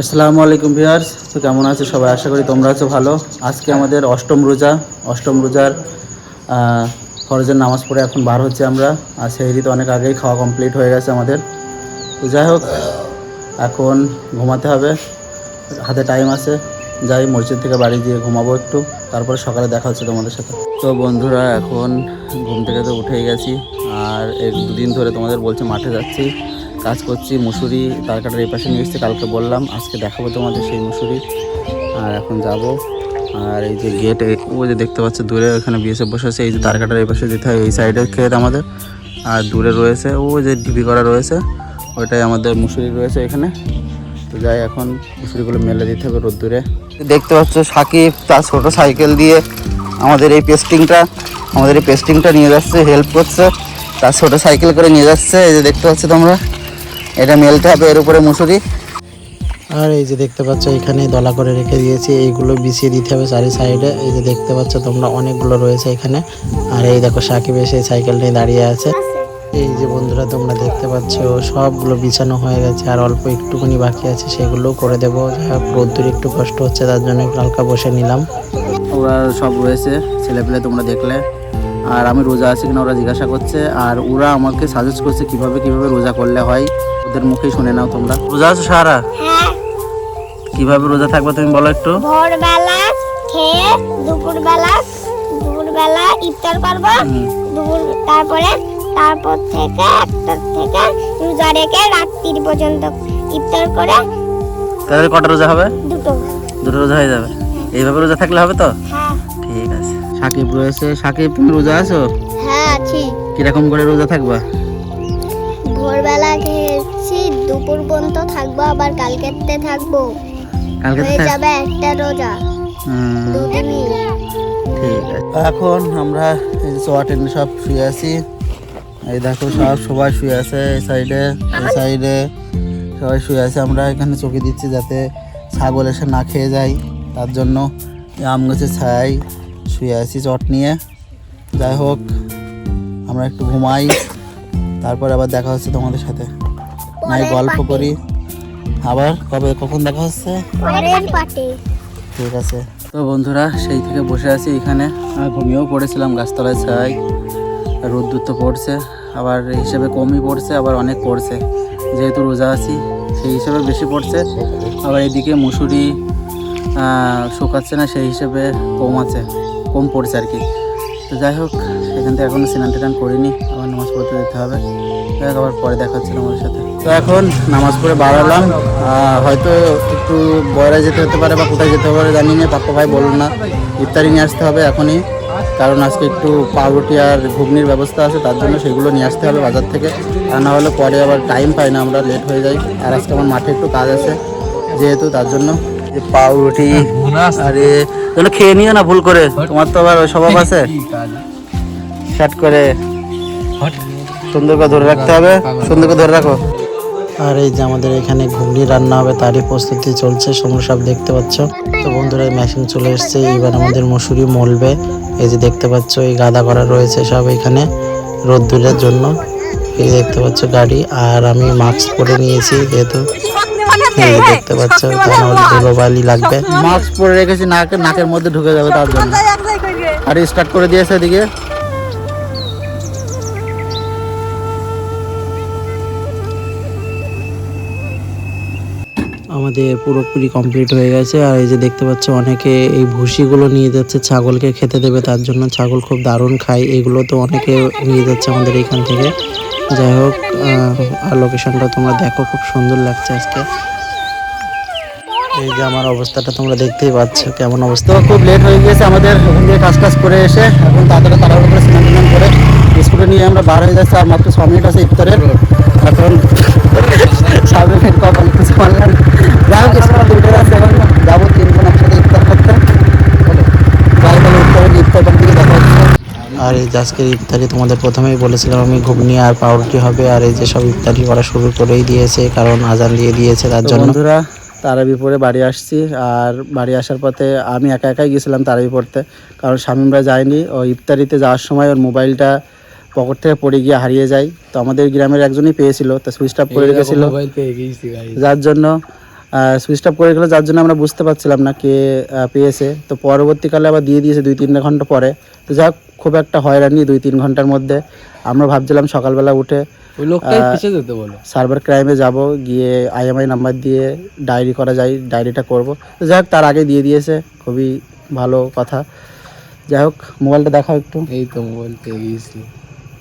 আসসালামু আলাইকুম ভিউয়ার্স, তো কেমন আছো সবাই? আশা করি তোমরা আছো ভালো। আজকে আমাদের অষ্টম রোজা, অষ্টম রোজার ফরজের নামাজ পড়ে এখন বার হচ্ছে আমরা। আর সেই তো অনেক আগেই খাওয়া কমপ্লিট হয়ে গেছে আমাদের। তো যাই হোক, এখন ঘুমাতে হবে। হাতে টাইম আছে। যাই, মসজিদ থেকে বাড়ি গিয়ে ঘুমাবো একটু। তারপরে সকালে দেখা হচ্ছে তোমাদের সাথে। তো বন্ধুরা, এখন ঘুম থেকে তো উঠেই গেছি। আর এক দুদিন ধরে তোমাদের বলছে মাঠে যাচ্ছি। কাজ করছি, মুসুরি তার কাটার এই পাশে নিয়ে এসেছি, কালকে বললাম, আজকে দেখাবো তোমাদের সেই মুসুরি। আর এখন যাব। আর এই যে গেট ও যে দেখতে পাচ্ছ, দূরে ওখানে বিএসএফ বসে আছে, এই যে তার কাটার এই পাশে যেতে হয়, এই সাইডে ক্ষেত আমাদের। আর দূরে রয়েছে, ও যে ঢিপি করা রয়েছে, ওইটাই আমাদের মুসুরি রয়েছে এখানে। তো যাই, এখন মুসুরিগুলো মেলে দিতে হবে রোদ্দুরে। দেখতে পাচ্ছ, সাকিব তার ছোট সাইকেল দিয়ে আমাদের এই পেস্টিংটা আমাদের এই পেস্টিংটা নিয়ে যাচ্ছে হেল্প করছে। তার ছোটো সাইকেল করে নিয়ে যাচ্ছে, এই যে দেখতে পাচ্ছ তোমরা। এটা মেলতে হবে এর উপরে মুসুরি আর এই যে দেখতে পাচ্ছ এখানে দলা করে রেখে দিয়েছি এইগুলো বিছিয়ে দিতে হবে চারি সাইডে। এই যে দেখতে পাচ্ছ তোমরা অনেকগুলো রয়েছে এখানে। আর এই দেখো সাকিব এসে সাইকেল নিয়ে দাঁড়িয়ে আছে। এই যে বন্ধুরা তোমরা দেখতে পাচ্ছ সবগুলো বিছানো হয়ে গেছে আর অল্প একটুখানি বাকি আছে সেগুলোও করে দেবো। রোদ্দুর একটু কষ্ট হচ্ছে তার জন্য একটু হালকা বসে নিলাম। ওরা সব রয়েছে ছেলেপেলে তোমরা দেখলে। আর আমি রোজা আছি কিনা ওরা জিজ্ঞাসা করছে আর ওরা আমাকে সাজেস্ট করছে কীভাবে কীভাবে রোজা করলে হয়। ওদের মুখেই শুনে নাও তোমরা। রোজা আছো সারা? হ্যাঁ। কীভাবে রোজা থাকবে তুমি বলো একটু? ভোরবেলা খেয়ে দুপুরবেলা দুপুরবেলা ইফতার করব। দুপুর তারপরে তারপর থেকে একটা থেকে রোজা রেখে রাত্রির পর্যন্ত ইফতার করে তাহলে কটা রোজা হবে? দুটো। দুটো রোজা হয়ে যাবে। এইভাবে রোজা থাকলে হবে তো? হ্যাঁ। ঠিক আছে। সাকিব রয়েছে। সাকিব তুমি রোজা আছো? হ্যাঁ আছি। কীরকম করে রোজা থাকবা? ভোরবেলা খেয়েছি দুপুর পর্যন্ত থাকব আবার কালকেতে থাকব। কালকে হয়ে যাবে একটা রোজা। দুদিনই। ঠিক আছে। এখন আমরা সোয়াটেন সব শুয়ে আছি। এই দেখো সব সবাই শুয়ে আছে এই সাইডে এই সাইডে সবাই শুয়ে আছে। আমরা এখানে চোখে দিচ্ছি যাতে ছাগল এসে না খেয়ে যায়। তার জন্য আম গাছের ছাই শুয়ে আছি চট নিয়ে। যাই হোক আমরা একটু ঘুমাই। তারপর আবার দেখা হচ্ছে তোমাদের সাথে। নাই গল্প করি। আবার কবে কখন দেখা হচ্ছে? ঠিক আছে। তো বন্ধুরা সেই থেকে বসে আছি এখানে। আর ঘুমিয়েও পড়েছিলাম গাছতলায় ছাই। রোদ্দুর তো পড়ছে। আবার হিসেবে কমই পড়ছে আবার অনেক পড়ছে। যেহেতু রোজা আছি সেই হিসেবে বেশি পড়ছে। আবার এদিকে মুসুরি শুকাচ্ছে না সেই হিসেবে কম আছে। কম পড়ছে আর কি। তো যাই হোক সেখান থেকে এখনও স্নান টান করিনি। আবার নামাজ পড়তে যেতে হবে। আবার পরে দেখা হচ্ছে তোমাদের সাথে। তো এখন নামাজ পড়ে বাড়ালাম। হয়তো একটু বয়রা যেতে হতে পারে বা কোথায় যেতে পারে জানি না। পাপ্পা ভাই বলুন না। ইফতারি নিয়ে আসতে হবে এখনই। কারণ আজকে একটু পাউরুটি আর ঘুগনির ব্যবস্থা আছে তার জন্য সেগুলো নিয়ে আসতে হবে বাজার থেকে। আর না হলে পরে আবার টাইম পাই না আমরা লেট হয়ে যাই। আর আজকে আমার মাঠে একটু কাজ আছে যেহেতু তার জন্য। পাউরুটি আরে তাহলে খেয়ে নিও না ভুল করে। তোমার তো আবার ওই স্বভাব আছে। শার্ট করে সুন্দর করে ধরে রাখতে হবে। সুন্দর করে ধরে রাখো। আর এই যে আমাদের এখানে ঘুগনি রান্না হবে তারই প্রস্তুতি চলছে তোমরা সব দেখতে পাচ্ছ। তো বন্ধুরা মেশিন চলে এসছে এবার আমাদের মসুরি মলবে। এই যে দেখতে পাচ্ছ এই গাদা করা রয়েছে সব এখানে রোদ্দুরের জন্য। এই দেখতে পাচ্ছ গাড়ি আর আমি মাস্ক পরে নিয়েছি যেহেতু দেখতে পাচ্ছ নাহলে ধুলোবালি লাগবে। মাস্ক পরে রেখেছি নাকের নাকের মধ্যে ঢুকে যাবে তার জন্য। আর স্টার্ট করে দিয়েছে এদিকে। আমাদের পুরোপুরি কমপ্লিট হয়ে গেছে। আর এই যে দেখতে পাচ্ছ, অনেকে এই ভুসিগুলো নিয়ে যাচ্ছে, ছাগলকে খেতে দেবে, তার জন্য ছাগল খুব দারুণ খায়। এগুলো তো অনেকে নিয়ে যাচ্ছে আমাদের এখান থেকে। যাই হোক আর লোকেশনটা তোমরা দেখো, খুব সুন্দর লাগছে আজকে। এই যে আমার অবস্থাটা তোমরা দেখতেই পাচ্ছ, কেমন অবস্থা। খুব লেট হয়ে গিয়েছে, আমাদের ওখান থেকে কাজ টাজ করে এসে এখন তাড়াতাড়ি তাড়াহুড়ো করে স্নান করে স্কুলে নিয়ে আমরা বার হয়ে যাচ্ছি, আর মাত্র ছ মিনিট আছে ইফতারের। এখন সামনে কখন কিছু বললাম যাই হোক স্কুলে দুটো আছে এখন যাব তিনজন একসাথে ইফতার করতে বলো যাই বলো ইফতারের ইফতার করতে গিয়ে দেখা হচ্ছে আর এই যে আজকের ইফতারি তোমাদের প্রথমেই বলেছিলাম আমি ঘুগনি আর পাউরুটি হবে আর এই যে সব ইফতারি করা শুরু করেই দিয়েছে কারণ আজান দিয়ে দিয়েছে তার জন্য। বন্ধুরা তারাবি পরে বাড়ি আসছি আর বাড়ি আসার পথে আমি একা একাই গেছিলাম তারাবি পড়তে কারণ শামিমরা যায়নি। ও ইফতারিতে যাওয়ার সময় ওর মোবাইলটা পকেট থেকে পড়ে গিয়ে হারিয়ে যায়। তো আমাদের গ্রামের একজনই পেয়েছিল তা সুইচ অফ করে রেখেছিল। যার জন্য সুইচ অফ করে গেলো যার জন্য আমরা বুঝতে পারছিলাম না কে পেয়েছে। তো পরবর্তীকালে আবার দিয়ে দিয়েছে দুই তিন ঘণ্টা পরে। তো যাই খুব একটা হয়রানি দুই তিন ঘণ্টার মধ্যে। আমরা ভাবছিলাম সকালবেলা উঠে ওই লোকটাই ফেসে যেতে বলো। সার্ভার ক্রাইমে যাব গিয়ে আইএমআই নাম্বার দিয়ে ডায়েরি করা যায় ডায়েরিটা করব। তো যাই হোক তার আগে দিয়ে দিয়েছে খুবই ভালো কথা। যাই হোক মোবাইলটা দেখাও একটু। এই তো মোবাইল পেয়ে গিয়েছি।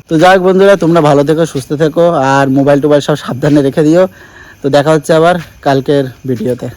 তো যাই হোক বন্ধুরা তোমরা ভালো থেকো সুস্থ থেকো আর মোবাইল টোবাইল সব সাবধানে রেখে দিও। তো দেখা হচ্ছে আবার কালকের ভিডিওতে।